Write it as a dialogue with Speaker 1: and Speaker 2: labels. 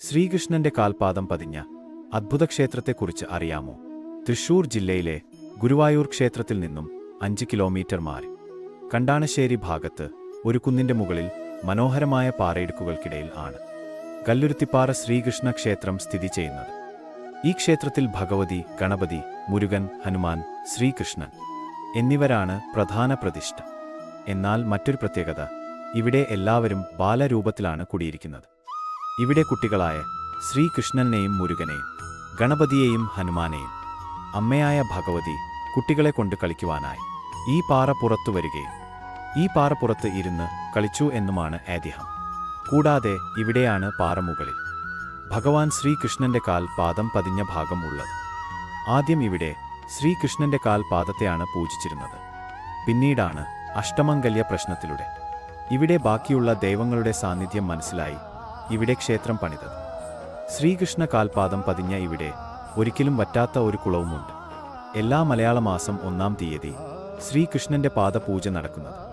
Speaker 1: ശ്രീകൃഷ്ണന്റെ കാൽപാദം പതിഞ്ഞ അദ്ഭുതക്ഷേത്രത്തെക്കുറിച്ച് അറിയാമോ? തൃശൂർ ജില്ലയിലെ ഗുരുവായൂർ ക്ഷേത്രത്തിൽ നിന്നും അഞ്ച് കിലോമീറ്റർ മാറി. കണ്ടാണശ്ശേരി ഭാഗത്ത് ഒരു കുന്നിന്റെ മുകളിൽ മനോഹരമായ പാറയിടുക്കുകൾക്കിടയിൽ ആണ്. കല്ലുരുത്തിപ്പാറ ശ്രീകൃഷ്ണ ക്ഷേത്രം സ്ഥിതി ചെയ്യുന്നത്. ഈ ക്ഷേത്രത്തിൽ ഭഗവതി ഗണപതി മുരുകൻ ഹനുമാൻ ശ്രീകൃഷ്ണൻ എന്നിവരാണ് പ്രധാന പ്രതിഷ്ഠ. എന്നാൽ മറ്റൊരു പ്രത്യേകത ഇവിടെ എല്ലാവരും ബാലരൂപത്തിലാണ് കുടിയിരിക്കുന്നത്. ഇവിടെ കുട്ടികളായ ശ്രീകൃഷ്ണനെയും മുരുകനെയും ഗണപതിയെയും ഹനുമാനെയും അമ്മയായ ഭഗവതി കുട്ടികളെ കൊണ്ട് കളിക്കുവാനായി. ഈ പാറ പുറത്തു വരികയും ഈ പാറ പുറത്ത് ഇരുന്ന് കളിച്ചു എന്നുമാണ് ഐതിഹ്യം കൂടാതെ ഇവിടെയാണ് പാറമുകളിൽ ഭഗവാൻ ശ്രീകൃഷ്ണന്റെ കാൽ പാദം പതിഞ്ഞ ഭാഗം ഉള്ളത്. ആദ്യം ഇവിടെ ശ്രീകൃഷ്ണന്റെ കാൽ പാദത്തെയാണ് പൂജിച്ചിരുന്നത്. പിന്നീടാണ് അഷ്ടമംഗല്യ പ്രശ്നത്തിലൂടെ. ഇവിടെ ബാക്കിയുള്ള ദൈവങ്ങളുടെ സാന്നിധ്യം മനസ്സിലായി ഇവിടെ ക്ഷേത്രം പണിതത്. ശ്രീകൃഷ്ണ കാൽപാദം പതിഞ്ഞ ഇവിടെ ഒരിക്കലും വറ്റാത്ത ഒരു കുളവുമുണ്ട്. എല്ലാ മലയാള മാസം ഒന്നാം തീയതി ശ്രീകൃഷ്ണന്റെ പാദപൂജ നടക്കുന്നത്.